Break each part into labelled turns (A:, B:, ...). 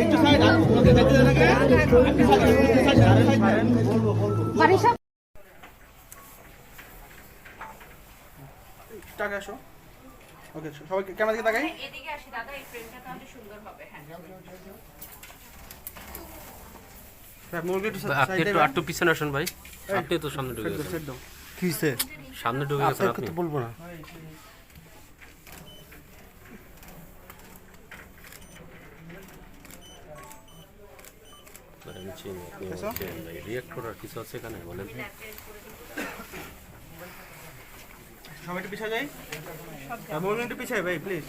A: একটু side up okay দেখতে আগে আপনি সাইড সাইড টাকা আসো ওকে সবাই ক্যামেরা দিকে তাকাই
B: এদিকে আসি, দাদা, এই ফ্রেমটা তাহলে সুন্দর হবে। হ্যাঁ
C: আপনি একটু একটু পিছনে আসুন ভাই। আপনি তো সামনে ঢুকে গেছেন।
A: কিসে
C: সামনে ঢুকে গেছেন আপনি।
A: তো বলব না। আচ্ছা। সবাই একটু পিছিয়ে যাই। হ্যাঁ একটু পিছিয়ে ভাই প্লিজ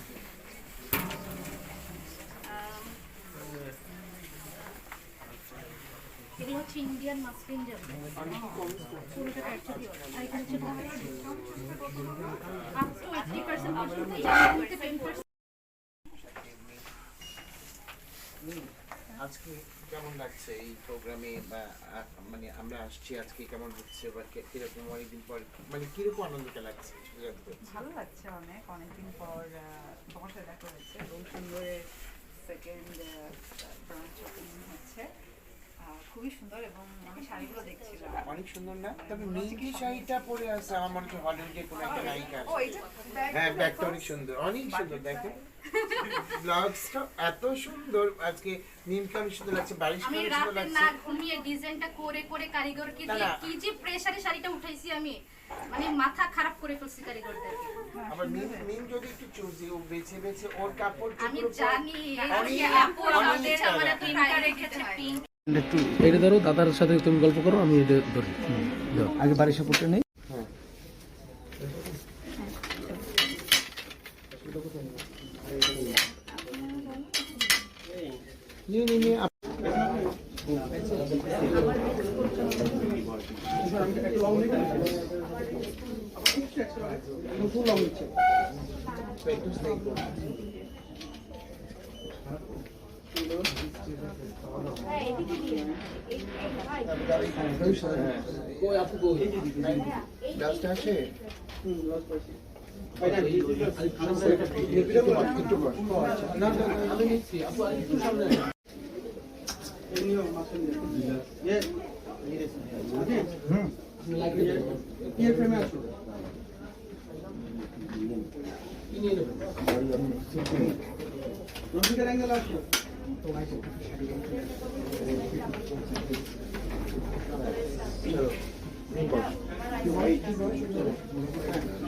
D: হচ্ছে ইন্ডিয়ান মাসলিন যাবে পুরোটা কাটছে দিও আর এখানে হচ্ছে আপ টু এইটটি পার্সেন্ট পর্যন্ত যার টেন
E: আজকে কেমন লাগছে এই প্রোগ্রামে বা মানে আমরা আসছি আজকে কেমন হচ্ছে বা কীরকম অনেকদিন পর মানে কীরকম আনন্দটা লাগছে।
F: ভালো লাগছে অনেক অনেকদিন পর তোমার সাথে দেখা হয়েছে এবং সুন্দরের খুবই সুন্দর এবং আমি শাড়িগুলো দেখছিলাম
E: অনেক সুন্দর না তবে নীলকি শাড়িটা পরে আছে আমার মনে হচ্ছে হলিউডে কোনো একটা নায়িকা
F: ও
E: আছে
F: এই যে bag-
E: হ্যাঁ ব্যাগটা অনেক সুন্দর অনেক সুন্দর দেখো ব্লাউজটা এত সুন্দর আজকে নিমকে অনেক সুন্দর লাগছে বারিশ
D: আমি রাতে না ঘুমিয়ে ডিজাইনটা করে করে কারিগরকে
E: না,
D: দিয়ে কি যে প্রেসারে শাড়িটা উঠাইছি আমি মানে মাথা খারাপ করে ফেলছি কারিগরদেরকে
E: আবার মিম মিম যদি একটু চুজি ও বেছে বেছে ওর কাপড়
D: আমি জানি আমাদের রেখেছে পিঙ্ক
G: এটা ধরো দাদার সাথে তুমি গল্প করো আমি এটা ধরি।
A: আগে বাড়ির সাপোর্টে নেই?
E: নিয়ে নিয়ে নিয়ে গাছটা আসে রবিকার অ্যাঙ্গেল আসলো Thank you.